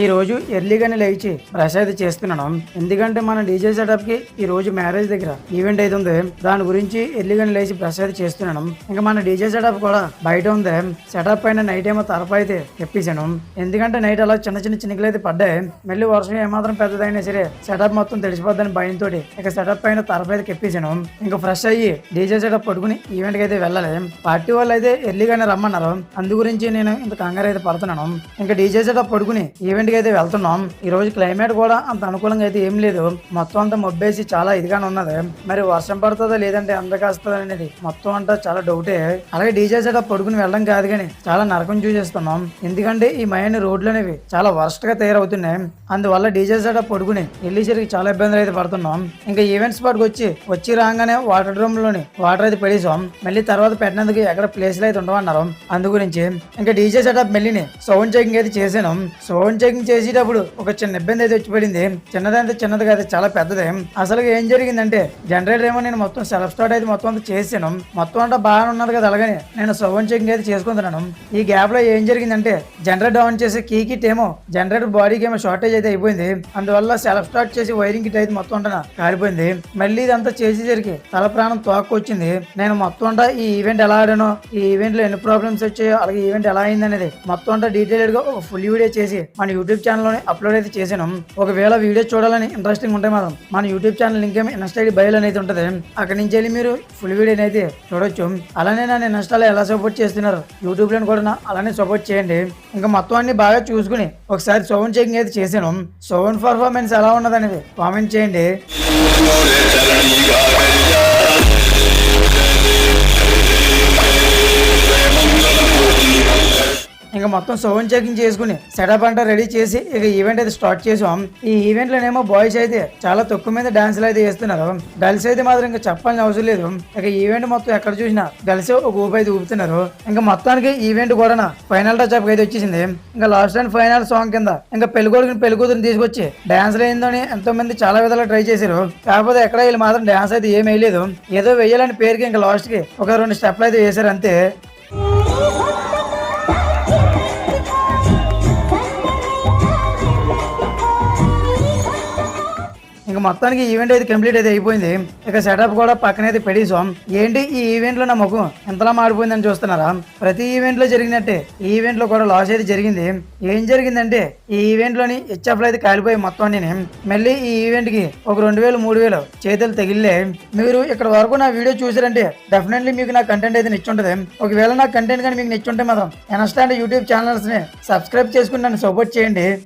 ఈ రోజు ఎర్లీగానే లేచి బ్రష్ అయితే చేస్తున్నాను. ఎందుకంటే మన డీజే సెటప్కి ఈ రోజు మ్యారేజ్ దగ్గర ఈవెంట్ అయితే ఉంది. దాని గురించి ఎర్లీగానే లేచి బ్రష్ అయితే చేస్తున్నాను. ఇంకా మన డీజే సెటప్ కూడా బయట ఉంది. సెటప్ పైన నైట్ ఏమో తరపు అయితే తెప్పించాను ఎందుకంటే నైట్ అలా చిన్న చిన్న చినుకులు అయితే పడ్డాయి. మళ్ళీ వర్షం ఏమాత్రం పెద్దదైనా సరే సెటప్ మొత్తం తెలిసిపోద్దని భయంతో ఇక సెటప్ పైన తరపు అయితే తెప్పించాను ఇంకా ఫ్రెష్ అయ్యి డీజే సెటప్ పట్టుకుని ఈవెంట్కి అయితే వెళ్ళాలి. పార్టీ వాళ్ళు అయితే ఎర్లీగానే రమ్మన్నారు. అందు గురించి నేను ఇంత కంగారు అయితే పడుతున్నాను. ఇంకా డీజే సెటప్ పడుకుని ఈవెంట్ ఈవెంట్కి అయితే వెళ్తున్నాం. ఈ రోజు క్లైమేట్ కూడా అంత అనుకూలంగా అయితే ఏం లేదు. మొత్తం అంతా మబ్బేసి చాలా ఇదిగానే ఉన్నది. మరి వర్షం పడుతుందో లేదంటే అందకాస్తుందో అనేది మొత్తం అంతా చాలా డౌటే. అలాగే డీజే సెటప్ పడుకుని వెళ్ళడం కాదు కానీ చాలా నరకం చూసేస్తున్నాం. ఎందుకంటే ఈ మైండ్ రోడ్లు అనేవి చాలా వర్స్ట్గా తయారవుతున్నాయి. అందువల్ల డీజే సెటప్ పడుకుని వెళ్ళేసరికి చాలా ఇబ్బందులు అయితే పడుతున్నాం. ఇంకా ఈవెంట్ స్పాట్ వచ్చి వచ్చి రాగానే వాటర్ డ్రమ్లోని వాటర్ అయితే పడేసాం. మళ్ళీ తర్వాత పెట్టినందుకు ఎక్కడ ప్లేస్లు అయితే ఉండవన్నారు. అందు గురించి ఇంకా డీజే సెటప్ మెల్లిని సౌండ్ చెకింగ్ అయితే చేశాను సౌండ్ చెకింగ్ చేసేటప్పుడు ఒక చిన్న ఇబ్బంది అయితే వచ్చి పడింది చిన్నదంటే చిన్నది కాదు చాలా పెద్దది. అసలు ఏం జరిగిందంటే జనరేటర్ ఏమో నేను మొత్తం సెల్ఫ్ స్టార్ట్ అయితే మొత్తం అంతా చేసాను మొత్తం అంతా బాగానే ఉన్నది కదా అలాగని నేను సౌండ్ చెకింగ్ అయితే చేసుకుంటున్నాను. ఈ గ్యాప్లో ఏం జరిగిందంటే జనరేటర్ డౌన్ చేసే కీ కిట్ ఏమో జనరేటర్ బాడీకి ఏమో షార్టేజ్ అయితే అయిపోయింది. అందువల్ల సెల్ఫ్ స్టార్ట్ చేసి వైరింగ్ కిట్ అయితే మొత్తం అంతా కారిపోయింది. మళ్ళీ ఇదంతా చేసేసరికి తల ప్రాణం తోక్కొచ్చింది. నేను మొత్తం అంతా ఈ ఈవెంట్ ఎలా ఆడానో ఈ ఈవెంట్లో ఎన్ని ప్రాబ్లమ్స్ వచ్చాయో అలాగే ఈవెంట్ ఎలా అయింది అనేది మొత్తం అంతా డీటెయిల్డ్గా ఒక ఫుల్ వీడియో చేసి మన యూట్యూబ్ ఛానల్ అప్లోడ్ అయితే చేశాను ఒకవేళ వీడియో చూడాలని ఇంట్రెస్టింగ్ ఉంటే మాత్రం మన యూట్యూబ్ ఛానల్ లింక్ ఏమి ఇన్స్టా ఐడి అనేది ఉంటుంది. అక్కడ నుంచి వెళ్ళి మీరు ఫుల్ వీడియో అయితే చూడొచ్చు. అలానే నన్ను ఇన్స్టాలో ఎలా సపోర్ట్ చేస్తున్నారు యూట్యూబ్లో కూడా అలానే సపోర్ట్ చేయండి. ఇంకా మొత్తం అన్ని బాగా చూసుకుని ఒకసారి సౌండ్ చెకింగ్ అయితే చేశాను సౌండ్ పర్ఫార్మెన్స్ ఎలా ఉన్నదనేది కామెంట్ చేయండి. మొత్తం సౌండ్ చెకింగ్ చేసుకుని సెటప్ అంతా రెడీ చేసి ఇక ఈవెంట్ అయితే స్టార్ట్ చేసాం. ఈ ఈవెంట్ లోనేమో బాయ్స్ అయితే చాలా తక్కువ మీద డాన్సులు అయితే వేస్తున్నారు. గర్ల్స్ అయితే మాత్రం ఇంకా చెప్పాల్సిన అవసరం లేదు. ఇక ఈవెంట్ మొత్తం ఎక్కడ చూసినా గర్ల్స్ ఒక ఊపి అయితే ఊపుతున్నారు. ఇంకా మొత్తానికి ఈవెంట్ కూడా ఫైనల్ టచ్ అప్ అయితే వచ్చేసింది. ఇంకా లాస్ట్ అండ్ ఫైనల్ సాంగ్ కింద ఇంకా పెళ్ళికొడుకుని పెళ్ళికూతురుని తీసుకొచ్చి డాన్స్ అయిందని ఎంతో మంది చాలా విధాలుగా ట్రై చేశారు. కాకపోతే ఎక్కడ వీళ్ళు మాత్రం డాన్స్ అయితే ఏం వేయలేదు. ఏదో వేయాలని పేరుకి ఇంకా లాస్ట్కి ఒక రెండు స్టెప్లు అయితే వేశారు అంతే. ఇంకా మొత్తానికి ఈవెంట్ అయితే కంప్లీట్ అయితే అయిపోయింది. ఇక సెటప్ కూడా పక్కన అయితే పెడేసాం ఏంటి ఈ ఈవెంట్లో నా ముఖం ఎంతలా మారిపోయిందని చూస్తున్నారా? ప్రతి ఈవెంట్లో జరిగినట్టే ఈ ఈవెంట్లో కూడా లాస్ అయితే జరిగింది. ఏం జరిగిందంటే ఈ ఈవెంట్లోని హెచ్ఎఫ్లు అయితే కాలిపోయి మొత్తం నేను. మళ్ళీ ఈ ఈవెంట్కి ఒక రెండు వేలు మూడు వేలు చేతులు తగిలే మీరు ఇక్కడ వరకు నా వీడియో చూసారంటే డెఫినెట్లీ మీకు నా కంటెంట్ అయితే నచ్చుంటది. ఒకవేళ నా కంటెంట్ కానీ మీకు నచ్చుంటే మాత్రం ఎనస్టాండ్ యూట్యూబ్ ఛానల్స్ని సబ్స్క్రైబ్ చేసుకుని నన్ను సపోర్ట్ చేయండి.